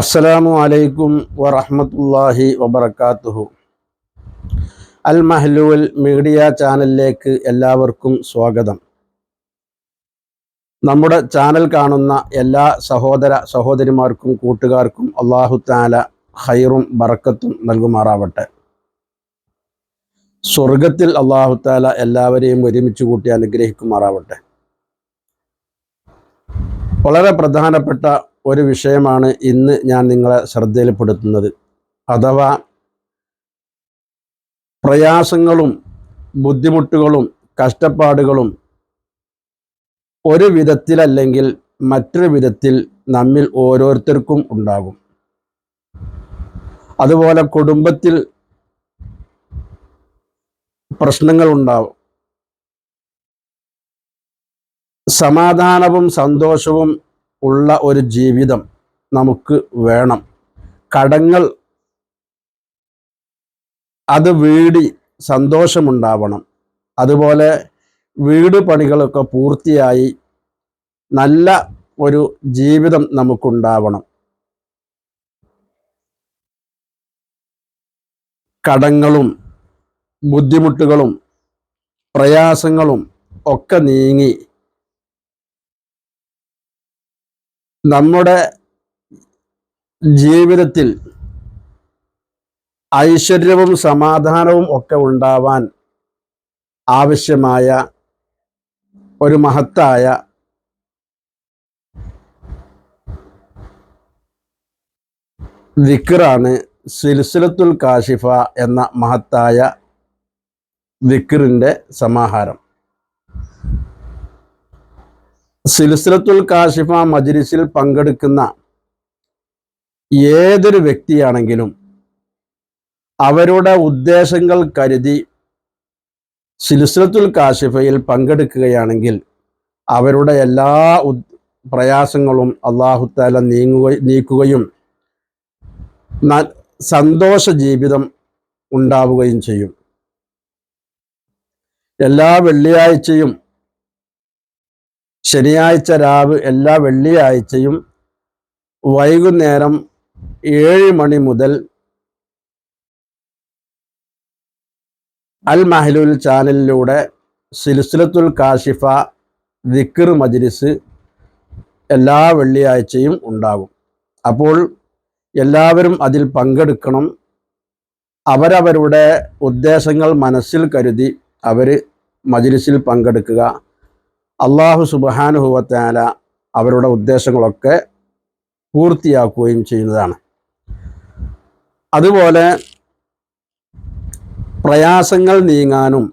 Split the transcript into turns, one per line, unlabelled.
അസ്സലാമു അലൈക്കും വറഹ്മത്തുള്ളാഹി വബറകാതുഹു അൽ മഹ്ലൂൽ മീഡിയ ചാനലിലേക്ക് എല്ലാവർക്കും സ്വാഗതം. നമ്മുടെ ചാനൽ കാണുന്ന എല്ലാ സഹോദര സഹോദരിമാർക്കും കൂട്ടുകാർക്കും അള്ളാഹു താല ഹൈറും ബറക്കത്തും നൽകുമാറാവട്ടെ. സ്വർഗത്തിൽ അള്ളാഹു താല എല്ലാവരെയും ഒരുമിച്ച് കൂട്ടി അനുഗ്രഹിക്കുമാറാവട്ടെ. വളരെ പ്രധാനപ്പെട്ട ഒരു വിഷയമാണ് ഇന്ന് ഞാൻ നിങ്ങളെ ശ്രദ്ധയിൽപ്പെടുത്തുന്നത്. അഥവാ പ്രയാസങ്ങളും ബുദ്ധിമുട്ടുകളും കഷ്ടപ്പാടുകളും ഒരു വിധത്തിലല്ലെങ്കിൽ മറ്റൊരു വിധത്തിൽ നമ്മിൽ ഓരോരുത്തർക്കും ഉണ്ടാകും. അതുപോലെ കുടുംബത്തിൽ പ്രശ്നങ്ങൾ ഉണ്ടാവും. സമാധാനവും സന്തോഷവും ഉള്ള ഒരു ജീവിതം നമുക്ക് വേണം. കടങ്ങൾ അത് വീടി സന്തോഷമുണ്ടാവണം. അതുപോലെ വീട് പണികളൊക്കെ പൂർത്തിയായി നല്ല ഒരു ജീവിതം നമുക്കുണ്ടാവണം. കടങ്ങളും ബുദ്ധിമുട്ടുകളും പ്രയാസങ്ങളും ഒക്കെ നീങ്ങി നമ്മുടെ ജീവിതത്തിൽ ഐശ്വര്യവും സമാധാനവും ഒക്കെ ഉണ്ടാവാൻ ആവശ്യമായ ഒരു മഹത്തായ ദിക്കറാണ് സിൽസിലത്തുൽ കാശിഫ എന്ന മഹത്തായ ദിക്കറിന്റെ സമാഹാരം. സിൽസിലത്തുൽ കാശിഫ മജ്ലിസിൽ പങ്കെടുക്കുന്ന ഏതൊരു വ്യക്തിയാണെങ്കിലും അവരുടെ ഉദ്ദേശങ്ങൾ കരുതി സിൽസിലത്തുൽ കാശിഫയിൽ പങ്കെടുക്കുകയാണെങ്കിൽ അവരുടെ എല്ലാ പ്രയാസങ്ങളും അള്ളാഹുത്താല നീങ്ങുക നീക്കുകയും സന്തോഷ ജീവിതം ഉണ്ടാവുകയും ചെയ്യും. എല്ലാ വെള്ളിയാഴ്ചയും ശനിയാഴ്ച രാവ് എല്ലാ വെള്ളിയാഴ്ചയും വൈകുന്നേരം ഏഴ് മണി മുതൽ അൽ മഹലുൽ ചാനലിലൂടെ സിൽസിലത്തുൽ കാഷിഫ ദിക്കർ മജ്ലിസ് എല്ലാ വെള്ളിയാഴ്ചയും ഉണ്ടാകും. അപ്പോൾ എല്ലാവരും അതിൽ പങ്കെടുക്കണം. അവരവരുടെ ഉദ്ദേശങ്ങൾ മനസ്സിൽ കരുതി അവർ മജ്ലിസിൽ പങ്കെടുക്കുക. അള്ളാഹു സുബാനുഹുവത്താല അവരുടെ ഉദ്ദേശങ്ങളൊക്കെ പൂർത്തിയാക്കുകയും ചെയ്യുന്നതാണ്. അതുപോലെ പ്രയാസങ്ങൾ നീങ്ങാനും